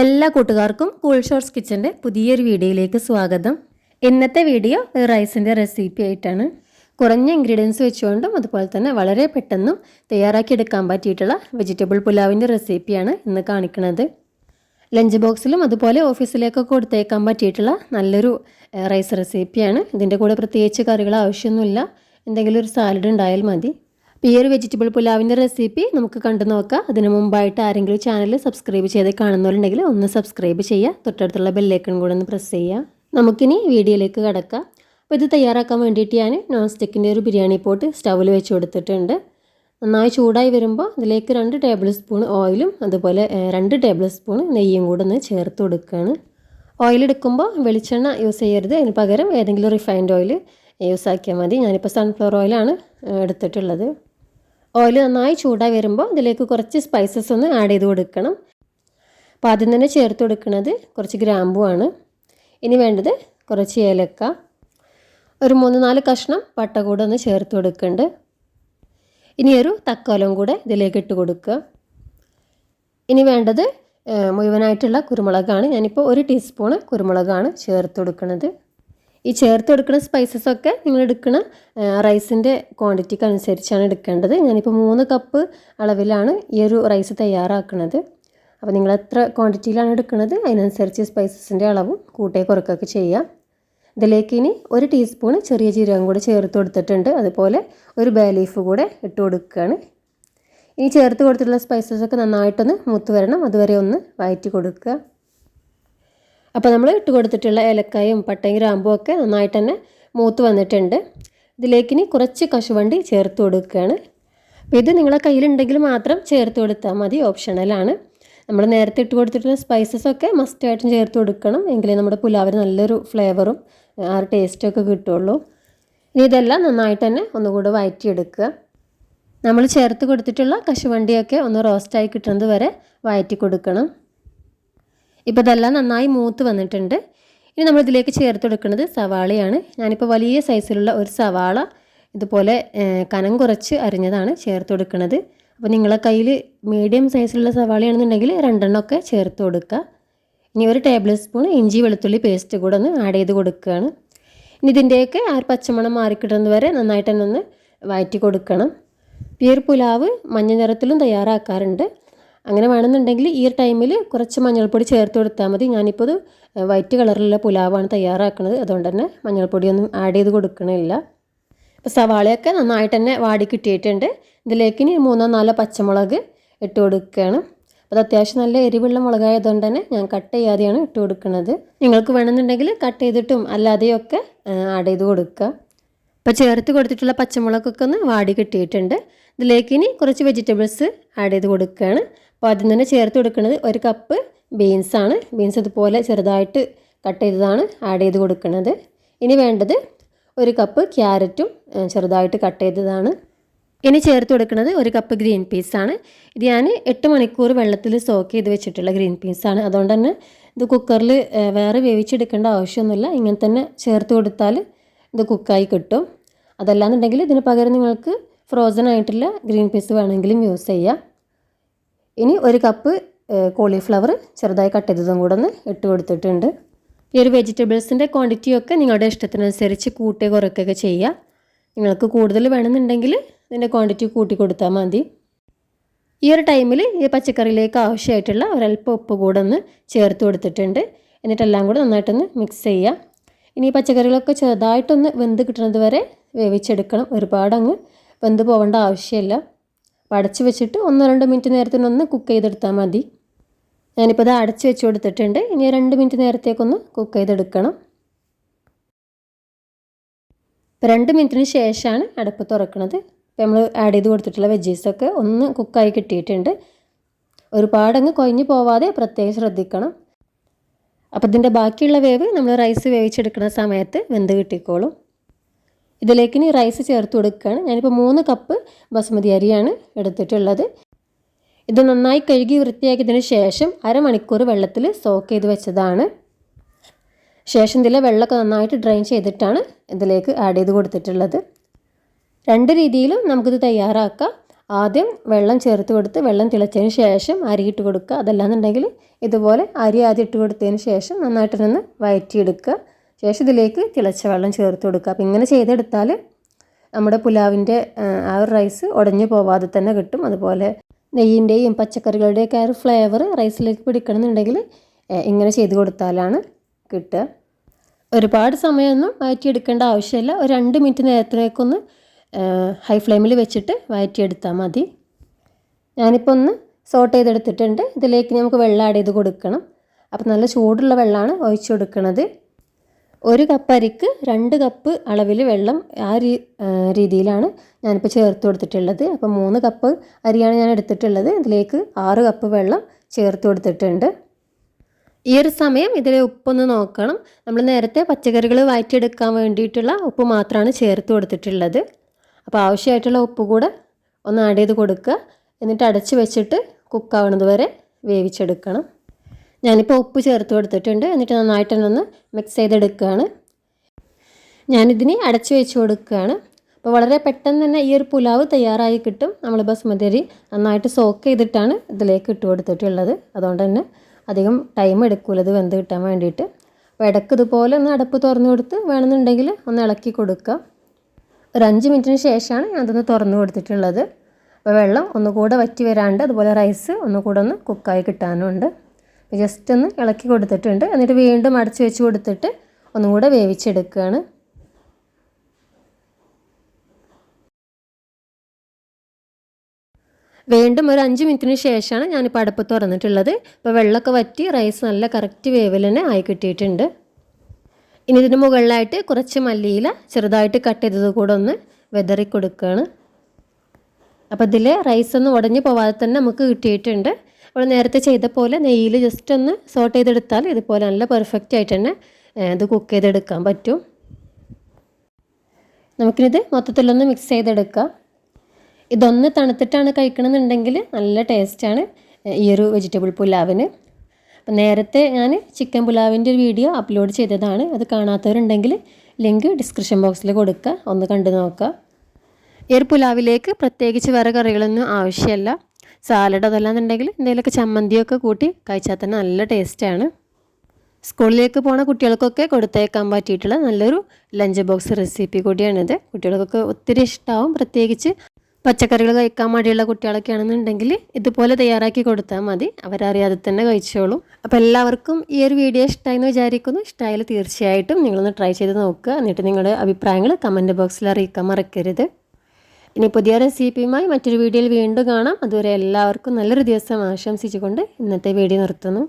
എല്ലാ കൂട്ടുകാർക്കും cool shorts കിച്ചന്റെ പുതിയൊരു വീഡിയോയിലേക്ക് സ്വാഗതം. ഇന്നത്തെ വീഡിയോ റൈസിന്റെ റെസിപ്പി ആയിട്ടാണ്. കുറഞ്ഞ ഇൻഗ്രീഡിയൻസ് വെച്ചുകൊണ്ടും അതുപോലെ തന്നെ വളരെ പെട്ടെന്നും തയ്യാറാക്കിയെടുക്കാൻ പറ്റിയിട്ടുള്ള വെജിറ്റബിൾ പുലാവിന്റെ റെസിപ്പിയാണ് ഇന്ന് കാണിക്കുന്നത്. ലഞ്ച് ബോക്സിലും അതുപോലെ ഓഫീസിലേക്കൊക്കെ കൊടുത്തേക്കാൻ പറ്റിയിട്ടുള്ള നല്ലൊരു റൈസ് റെസിപ്പിയാണ് ഇതിന്റെ കൂടെ പ്രത്യേകിച്ച് കറികൾ ആവശ്യമൊന്നുമില്ല. എന്തെങ്കിലും ഒരു സാലഡ് ഉണ്ടായാൽ മതി. ഈ ഒരു വെജിറ്റബിൾ പുലാവിന്റെ റെസിപ്പി നമുക്ക് കണ്ടു നോക്കാം. അതിന് മുമ്പായിട്ട് ആരെങ്കിലും ചാനൽ സബ്സ്ക്രൈബ് ചെയ്ത് കാണുന്നവരുണ്ടെങ്കിൽ ഒന്ന് സബ്സ്ക്രൈബ് ചെയ്യുക. തൊട്ടടുത്തുള്ള ബെല്ലൈക്കൺ കൂടെ ഒന്ന് പ്രസ് ചെയ്യുക. നമുക്കിനി വീഡിയോയിലേക്ക് കിടക്കാം. അപ്പോൾ ഇത് തയ്യാറാക്കാൻ വേണ്ടിയിട്ട് ഞാൻ നോൺ സ്റ്റിക്കിന്റെ ഒരു ബിരിയാണി പോട്ട് സ്റ്റൗവിൽ വെച്ച് കൊടുത്തിട്ടുണ്ട്. നന്നായി ചൂടായി വരുമ്പോൾ അതിലേക്ക് രണ്ട് ടേബിൾ സ്പൂൺ ഓയിലും അതുപോലെ രണ്ട് ടേബിൾ സ്പൂൺ നെയ്യും കൂടെ ഒന്ന് ചേർത്ത് കൊടുക്കുകയാണ്. ഓയിൽ എടുക്കുമ്പോൾ വെളിച്ചെണ്ണ യൂസ് ചെയ്യരുത്. അതിന് പകരം ഏതെങ്കിലും റിഫൈൻഡ് ഓയിൽ യൂസ് ആക്കിയാൽ മതി. ഞാനിപ്പോൾ സൺഫ്ലവർ ഓയിലാണ് എടുത്തിട്ടുള്ളത്. ഓയിൽ നന്നായി ചൂടായി വരുമ്പോൾ ഇതിലേക്ക് കുറച്ച് സ്പൈസസ് ഒന്ന് ആഡ് ചെയ്ത് കൊടുക്കണം. അപ്പോൾ ആദ്യം തന്നെ ചേർത്ത് കൊടുക്കുന്നത് കുറച്ച് ഗ്രാമ്പുവാണ് ഇനി വേണ്ടത് കുറച്ച് ഏലക്ക. ഒരു മൂന്ന് നാല് കഷ്ണം പട്ട കൂടെ ഒന്ന് ചേർത്ത് കൊടുക്കുന്നുണ്ട് ഇനി ഒരു തക്കോലം കൂടെ ഇതിലേക്ക് ഇട്ട് കൊടുക്കുക. ഇനി വേണ്ടത് മുഴുവനായിട്ടുള്ള കുരുമുളകാണ്. ഞാനിപ്പോൾ ഒരു ടീസ്പൂണ് കുരുമുളകാണ് ചേർത്ത് കൊടുക്കുന്നത് ഈ ചേർത്ത് കൊടുക്കുന്ന സ്പൈസസ് ഒക്കെ നിങ്ങൾ എടുക്കുന്ന റൈസിന്റെ ക്വാണ്ടിറ്റിക്ക് അനുസരിച്ചാണ് എടുക്കേണ്ടത്. ഞാനിപ്പോൾ മൂന്ന് കപ്പ് അളവിലാണ് ഈ ഒരു റൈസ് തയ്യാറാക്കുന്നത് അപ്പോൾ നിങ്ങൾ എത്ര ക്വാണ്ടിറ്റിയിലാണ് എടുക്കുന്നത് അതിനനുസരിച്ച് സ്പൈസസിന്റെ അളവും കൂട്ടേ കുറക്കൊക്കെ ചെയ്യാം. ഇതിലേക്ക് ഇനി ഒരു ടീസ്പൂൺ ചെറിയ ജീരകം കൂടി ചേർത്ത് കൊടുത്തിട്ടുണ്ട്. അതുപോലെ ഒരു ബേ ലീഫ് കൂടെ ഇട്ട് കൊടുക്കുകയാണ്. ഇനി ചേർത്ത് കൊടുത്തിട്ടുള്ള സ്പൈസസ് ഒക്കെ നന്നായിട്ടൊന്ന് മൂത്ത് വരണം. അതുവരെ ഒന്ന് വയറ്റി കൊടുക്കുക. അപ്പോൾ നമ്മൾ ഇട്ട് കൊടുത്തിട്ടുള്ള ഏലക്കായും പട്ടയും ഗ്രാമ്പും ഒക്കെ നന്നായിട്ട് തന്നെ മൂത്ത് വന്നിട്ടുണ്ട്. ഇതിലേക്ക് ഇനി കുറച്ച് കശുവണ്ടി ചേർത്ത് കൊടുക്കുകയാണ്. അപ്പോൾ ഇത് നിങ്ങളെ കയ്യിലുണ്ടെങ്കിൽ മാത്രം ചേർത്ത് കൊടുത്താൽ മതി ഓപ്ഷണലാണ് നമ്മൾ നേരത്തെ ഇട്ട് കൊടുത്തിട്ടുള്ള സ്പൈസസ് ഒക്കെ മസ്റ്റായിട്ടും ചേർത്ത് കൊടുക്കണം. എങ്കിലേ നമ്മുടെ പുലാവിന് നല്ലൊരു ഫ്ലേവറും ആ ടേസ്റ്റും ഒക്കെ കിട്ടുള്ളൂ. ഇനി ഇതെല്ലാം നന്നായിട്ട് തന്നെ ഒന്നുകൂടെ വഴറ്റിയെടുക്കുക നമ്മൾ ചേർത്ത് കൊടുത്തിട്ടുള്ള കശുവണ്ടിയൊക്കെ ഒന്ന് റോസ്റ്റായി കിട്ടുന്നത് വരെ വഴറ്റി കൊടുക്കണം. ഇപ്പോൾ ഇതെല്ലാം നന്നായി മൂത്ത് വന്നിട്ടുണ്ട്. ഇനി നമ്മൾ ഇതിലേക്ക് ചേർത്ത് കൊടുക്കുന്നത് സവാളയാണ്. ഞാനിപ്പോൾ വലിയ സൈസിലുള്ള ഒരു സവാള ഇതുപോലെ കനം കുറച്ച് അരിഞ്ഞതാണ് ചേർത്ത് കൊടുക്കുന്നത്. അപ്പോൾ നിങ്ങളെ കയ്യിൽ മീഡിയം സൈസിലുള്ള സവാളയാണെന്നുണ്ടെങ്കിൽ രണ്ടെണ്ണമൊക്കെ ചേർത്ത് കൊടുക്കുക. ഇനി ഒരു ടേബിൾ സ്പൂൺ ഇഞ്ചി വെളുത്തുള്ളി പേസ്റ്റ് കൂടെ ഒന്ന് ആഡ് ചെയ്ത് കൊടുക്കുകയാണ്. ഇനി ഇതിന്റെയൊക്കെ ആ ഒരു പച്ചമണം മാറിക്കിട്ടുന്നത് വരെ നന്നായിട്ട് തന്നെ ഒന്ന് വഴറ്റി കൊടുക്കണം പിയർ പുലാവ് മഞ്ഞ നിറത്തിലും തയ്യാറാക്കാറുണ്ട്. അങ്ങനെ വേണമെന്നുണ്ടെങ്കിൽ ഈ ഒരു ടൈമിൽ കുറച്ച് മഞ്ഞൾപ്പൊടി ചേർത്ത് കൊടുത്താൽ മതി. ഞാനിപ്പോൾ ഇത് വൈറ്റ് കളറിലുള്ള പുലാവാണ് തയ്യാറാക്കുന്നത് അതുകൊണ്ട് തന്നെ മഞ്ഞൾപ്പൊടിയൊന്നും ആഡ് ചെയ്ത് കൊടുക്കണില്ല. ഇപ്പോൾ സവാളയൊക്കെ നന്നായിട്ട് തന്നെ വാടി കിട്ടിയിട്ടുണ്ട്. ഇതിലേക്ക് ഇനി മൂന്നോ നാലോ പച്ചമുളക് ഇട്ട് കൊടുക്കുകയാണ് അത് അത്യാവശ്യം നല്ല എരിവുള്ള മുളകായതുകൊണ്ട് തന്നെ ഞാൻ കട്ട് ചെയ്യാതെയാണ് ഇട്ട് കൊടുക്കുന്നത് നിങ്ങൾക്ക് വേണമെന്നുണ്ടെങ്കിൽ കട്ട് ചെയ്തിട്ടും അല്ലാതെയും ഒക്കെ ആഡ് ചെയ്ത് കൊടുക്കുക ഇപ്പോൾ ചേർത്ത് കൊടുത്തിട്ടുള്ള പച്ചമുളകൊക്കെ ഒന്ന് വാടി കിട്ടിയിട്ടുണ്ട്. ഇതിലേക്ക് ഇനി കുറച്ച് വെജിറ്റബിൾസ് ആഡ് ചെയ്ത് കൊടുക്കുകയാണ് അപ്പോൾ ആദ്യം തന്നെ ചേർത്ത് കൊടുക്കുന്നത് ഒരു കപ്പ് ബീൻസാണ് ബീൻസ് ഇതുപോലെ ചെറുതായിട്ട് കട്ട് ചെയ്തതാണ് ആഡ് ചെയ്ത് കൊടുക്കുന്നത്. ഇനി വേണ്ടത് ഒരു കപ്പ് ക്യാരറ്റും ചെറുതായിട്ട് കട്ട് ചെയ്തതാണ്. ഇനി ചേർത്ത് കൊടുക്കുന്നത് ഒരു കപ്പ് ഗ്രീൻ പീസാണ് ഇത് ഞാൻ എട്ട് മണിക്കൂർ വെള്ളത്തിൽ സോക്ക് ചെയ്ത് വെച്ചിട്ടുള്ള ഗ്രീൻ പീസാണ് അതുകൊണ്ട് തന്നെ ഇത് കുക്കറിൽ വേറെ വേവിച്ചെടുക്കേണ്ട ആവശ്യമൊന്നുമില്ല. ഇങ്ങനെ തന്നെ ചേർത്ത് കൊടുത്താൽ ഇത് കുക്കായി കിട്ടും. അതല്ലാന്നുണ്ടെങ്കിൽ ഇതിന് പകരം നിങ്ങൾക്ക് ഫ്രോസൺ ആയിട്ടുള്ള ഗ്രീൻ പീസ് വേണമെങ്കിലും യൂസ് ചെയ്യാം. ഇനി ഒരു കപ്പ് കോളിഫ്ലവർ ചെറുതായി കട്ട് ചെയ്തതും കൂടെ ഒന്ന് ഇട്ട് കൊടുത്തിട്ടുണ്ട്. ഈ ഒരു വെജിറ്റബിൾസിന്റെ ക്വാണ്ടിറ്റിയൊക്കെ നിങ്ങളുടെ ഇഷ്ടത്തിനനുസരിച്ച് കൂട്ടി കുറയ്ക്കുകയൊക്കെ ചെയ്യുക നിങ്ങൾക്ക് കൂടുതൽ വേണമെന്നുണ്ടെങ്കിൽ ഇതിന്റെ ക്വാണ്ടിറ്റി കൂട്ടി കൊടുത്താൽ മതി. ഈ ഒരു ടൈമിൽ ഈ പച്ചക്കറിയിലേക്ക് ആവശ്യമായിട്ടുള്ള ഒരല്പം ഉപ്പ് കൂടെ ഒന്ന് ചേർത്ത് കൊടുത്തിട്ടുണ്ട്. എന്നിട്ടെല്ലാം കൂടെ നന്നായിട്ടൊന്ന് മിക്സ് ചെയ്യുക ഇനി ഈ പച്ചക്കറികളൊക്കെ ചെറുതായിട്ടൊന്ന് വെന്ത് കിട്ടുന്നത് വരെ വേവിച്ചെടുക്കണം. ഒരുപാടങ്ങ് വെന്ത് പോകേണ്ട ആവശ്യമില്ല. അപ്പോൾ വെച്ചിട്ട് ഒന്നോ രണ്ടോ മിനിറ്റ് നേരത്തിനൊന്ന് കുക്ക് ചെയ്തെടുത്താൽ മതി. ഞാനിപ്പോൾ ഇത് അടച്ച് വെച്ച് കൊടുത്തിട്ടുണ്ട്. ഇനി രണ്ട് മിനിറ്റ് നേരത്തേക്കൊന്ന് കുക്ക് ചെയ്തെടുക്കണം. ഇപ്പോൾ രണ്ട് മിനിറ്റിന് ശേഷമാണ് അടുപ്പ് തുറക്കുന്നത് ഇപ്പോൾ നമ്മൾ ആഡ് ചെയ്ത് കൊടുത്തിട്ടുള്ള വെജീസൊക്കെ ഒന്ന് കുക്കായി കിട്ടിയിട്ടുണ്ട്. ഒരുപാടങ്ങ് കൊഴിഞ്ഞു പോവാതെ പ്രത്യേകം ശ്രദ്ധിക്കണം. അപ്പോൾ ഇതിന്റെ ബാക്കിയുള്ള വേവ് നമ്മൾ റൈസ് വേവിച്ചെടുക്കുന്ന സമയത്ത് വെന്ത് കിട്ടിക്കോളും. ഇതിലേക്ക് ഇനി റൈസ് ചേർത്ത് കൊടുക്കുകയാണ്. ഞാനിപ്പോൾ മൂന്ന് കപ്പ് ബസുമതി അരിയാണ് എടുത്തിട്ടുള്ളത്. ഇത് നന്നായി കഴുകി വൃത്തിയാക്കിയതിന് ശേഷം അരമണിക്കൂർ വെള്ളത്തിൽ സോക്ക് ചെയ്ത് വെച്ചതാണ്. ശേഷം ഇതിലെ വെള്ളമൊക്കെ നന്നായിട്ട് ഡ്രെയിൻ ചെയ്തിട്ടാണ് ഇതിലേക്ക് ആഡ് ചെയ്ത് കൊടുത്തിട്ടുള്ളത്. രണ്ട് രീതിയിലും നമുക്കിത് തയ്യാറാക്കാം. ആദ്യം വെള്ളം ചേർത്ത് കൊടുത്ത് വെള്ളം തിളച്ചതിന് ശേഷം അരി ഇട്ട് കൊടുക്കുക. അതല്ലാന്നുണ്ടെങ്കിൽ ഇതുപോലെ അരി ആദ്യം ഇട്ട് കൊടുത്തതിന് ശേഷം നന്നായിട്ട് നിന്ന് വയറ്റിയെടുക്കുക. ശേഷം ഇതിലേക്ക് തിളച്ച വെള്ളം ചേർത്ത് കൊടുക്കുക. അപ്പം ഇങ്ങനെ ചെയ്തെടുത്താൽ നമ്മുടെ പുലാവിന്റെ ആ ഒരു റൈസ് ഉടഞ്ഞു പോവാതെ തന്നെ കിട്ടും. അതുപോലെ നെയ്യിന്റെയും പച്ചക്കറികളുടെയൊക്കെ ആ ഒരു ഫ്ലേവർ റൈസിലേക്ക് പിടിക്കണമെന്നുണ്ടെങ്കിൽ ഇങ്ങനെ ചെയ്ത് കൊടുത്താലാണ് കിട്ടുക. ഒരുപാട് സമയമൊന്നും വഴറ്റിയെടുക്കേണ്ട ആവശ്യമില്ല. ഒരു രണ്ട് മിനിറ്റ് നേരത്തിലേക്കൊന്ന് ഹൈ ഫ്ലെയിമിൽ വെച്ചിട്ട് വഴറ്റിയെടുത്താൽ മതി. ഞാനിപ്പോൾ ഒന്ന് സോട്ട് ചെയ്തെടുത്തിട്ടുണ്ട്. ഇതിലേക്ക് നമുക്ക് വെള്ളം ആഡ് ചെയ്ത് കൊടുക്കണം. അപ്പോൾ നല്ല ചൂടുള്ള വെള്ളമാണ് ഒഴിച്ചു കൊടുക്കുന്നത് ഒരു കപ്പ് അരിക്ക് രണ്ട് കപ്പ് അളവിൽ വെള്ളം ആ രീ രീതിയിലാണ് ഞാനിപ്പോൾ ചേർത്ത് കൊടുത്തിട്ടുള്ളത്. അപ്പോൾ മൂന്ന് കപ്പ് അരിയാണ് ഞാൻ എടുത്തിട്ടുള്ളത്. ഇതിലേക്ക് ആറ് കപ്പ് വെള്ളം ചേർത്ത് കൊടുത്തിട്ടുണ്ട്. ഈ ഒരു സമയം ഇതിലെ ഉപ്പൊന്ന് നോക്കണം. നമ്മൾ നേരത്തെ പച്ചക്കറികൾ വയറ്റിയെടുക്കാൻ വേണ്ടിയിട്ടുള്ള ഉപ്പ് മാത്രമാണ് ചേർത്ത് കൊടുത്തിട്ടുള്ളത്. അപ്പോൾ ആവശ്യമായിട്ടുള്ള ഉപ്പ് കൂടെ ഒന്ന് ആഡ് ചെയ്ത് കൊടുക്കുക. എന്നിട്ട് അടച്ച് വെച്ചിട്ട് കുക്കാവുന്നത് വരെ വേവിച്ചെടുക്കണം. ഞാനിപ്പോൾ ഉപ്പ് ചേർത്ത് കൊടുത്തിട്ടുണ്ട്. എന്നിട്ട് നന്നായിട്ട് ഒന്ന് മിക്സ് ചെയ്തെടുക്കുകയാണ്. ഞാനിതിന് അടച്ച് വെച്ച് കൊടുക്കുകയാണ്. അപ്പോൾ വളരെ പെട്ടെന്ന് തന്നെ ഈ ഒരു പുലാവ് തയ്യാറായി കിട്ടും. നമ്മൾ ബസ്മതി അരി നന്നായിട്ട് സോക്ക് ചെയ്തിട്ടാണ് ഇതിലേക്ക് ഇട്ട് കൊടുത്തിട്ടുള്ളത്. അതുകൊണ്ട് തന്നെ അധികം ടൈം എടുക്കില്ല ഇത് വെന്ത് കിട്ടാൻ വേണ്ടിയിട്ട്. അപ്പോൾ ഇടയ്ക്ക് ഇതുപോലെ ഒന്ന് അടപ്പ് തുറന്നു കൊടുത്ത് വേണമെന്നുണ്ടെങ്കിൽ ഒന്ന് ഇളക്കി കൊടുക്കുക ഒരു അഞ്ച് മിനിറ്റിന് ശേഷമാണ് ഞാനതൊന്ന് തുറന്നു കൊടുത്തിട്ടുള്ളത്. അപ്പോൾ വെള്ളം ഒന്നുകൂടെ വറ്റി വരാണ്ട് അതുപോലെ റൈസ് ഒന്നുകൂടെ ഒന്ന് കുക്കായി കിട്ടാനുണ്ട്. ജസ്റ്റ് ഒന്ന് ഇളക്കി കൊടുത്തിട്ടുണ്ട്. എന്നിട്ട് വീണ്ടും അടച്ച് വെച്ച് കൊടുത്തിട്ട് ഒന്നും കൂടെ വേവിച്ചെടുക്കുകയാണ്. വീണ്ടും ഒരു അഞ്ച് മിനിറ്റിന് ശേഷമാണ് ഞാനിപ്പോൾ അടുപ്പ് തുറന്നിട്ടുള്ളത്. ഇപ്പോൾ വെള്ളമൊക്കെ വറ്റി റൈസ് നല്ല കറക്റ്റ് വേവിൽ തന്നെ ആയി കിട്ടിയിട്ടുണ്ട്. ഇനി ഇതിന് മുകളിലായിട്ട് കുറച്ച് മല്ലിയില ചെറുതായിട്ട് കട്ട് ചെയ്തത് കൂടെ ഒന്ന് വെതറി കൊടുക്കുകയാണ്. അപ്പോൾ ഇതിൽ റൈസ് ഒന്ന് ഉടഞ്ഞു പോവാതെ തന്നെ നമുക്ക് കിട്ടിയിട്ടുണ്ട്. നമ്മൾ നേരത്തെ ചെയ്ത പോലെ നെയ്യിൽ ജസ്റ്റ് ഒന്ന് സോട്ട് ചെയ്തെടുത്താൽ ഇതുപോലെ നല്ല പെർഫെക്റ്റ് ആയിട്ട് തന്നെ ഇത് കുക്ക് ചെയ്തെടുക്കാൻ പറ്റും. നമുക്കിത് മൊത്തത്തിലൊന്ന് മിക്സ് ചെയ്തെടുക്കാം. ഇതൊന്ന് തണുത്തിട്ടാണ് കഴിക്കണമെന്നുണ്ടെങ്കിൽ നല്ല ടേസ്റ്റാണ് ഈ ഒരു വെജിറ്റബിൾ പുലാവിന്. അപ്പം നേരത്തെ ഞാൻ ചിക്കൻ പുലാവിന്റെ ഒരു വീഡിയോ അപ്ലോഡ് ചെയ്തതാണ്. അത് കാണാത്തവരുണ്ടെങ്കിൽ ലിങ്ക് ഡിസ്ക്രിപ്ഷൻ ബോക്സിൽ കൊടുക്കുക ഒന്ന് കണ്ടു നോക്കുക. ഈ ഒരു പുലാവിലേക്ക് പ്രത്യേകിച്ച് വേറെ കറികളൊന്നും ആവശ്യമില്ല. സാലഡ് അതല്ലാന്നുണ്ടെങ്കിൽ എന്തെങ്കിലുമൊക്കെ ചമ്മന്തിയൊക്കെ കൂട്ടി കഴിച്ചാൽ തന്നെ നല്ല ടേസ്റ്റാണ്. സ്കൂളിലേക്ക് പോണ കുട്ടികൾക്കൊക്കെ കൊടുത്തേക്കാൻ പറ്റിയിട്ടുള്ള നല്ലൊരു ലഞ്ച് ബോക്സ് റെസിപ്പി കൂടിയാണിത്. കുട്ടികൾക്കൊക്കെ ഒത്തിരി ഇഷ്ടമാവും പ്രത്യേകിച്ച് പച്ചക്കറികൾ കഴിക്കാൻ മടിയുള്ള കുട്ടികളൊക്കെ ആണെന്നുണ്ടെങ്കിൽ ഇതുപോലെ തയ്യാറാക്കി കൊടുത്താൽ മതി. അവരറിയാതെ തന്നെ കഴിച്ചോളും. അപ്പോൾ എല്ലാവർക്കും ഈ ഒരു വീഡിയോ ഇഷ്ടമായി എന്ന് വിചാരിക്കുന്നു. ഇഷ്ടമായാലും തീർച്ചയായിട്ടും നിങ്ങളൊന്ന് ട്രൈ ചെയ്ത് നോക്കുക. എന്നിട്ട് നിങ്ങളുടെ അഭിപ്രായങ്ങൾ കമന്റ് ബോക്സിൽ അറിയിക്കാൻ മറക്കരുത്. ഇനി പുതിയ റെസിപ്പിയുമായി മറ്റൊരു വീഡിയോയിൽ വീണ്ടും കാണാം. അതുവരെ എല്ലാവർക്കും നല്ലൊരു ദിവസം ആശംസിച്ചുകൊണ്ട് ഇന്നത്തെ വീഡിയോ നിർത്തുന്നു.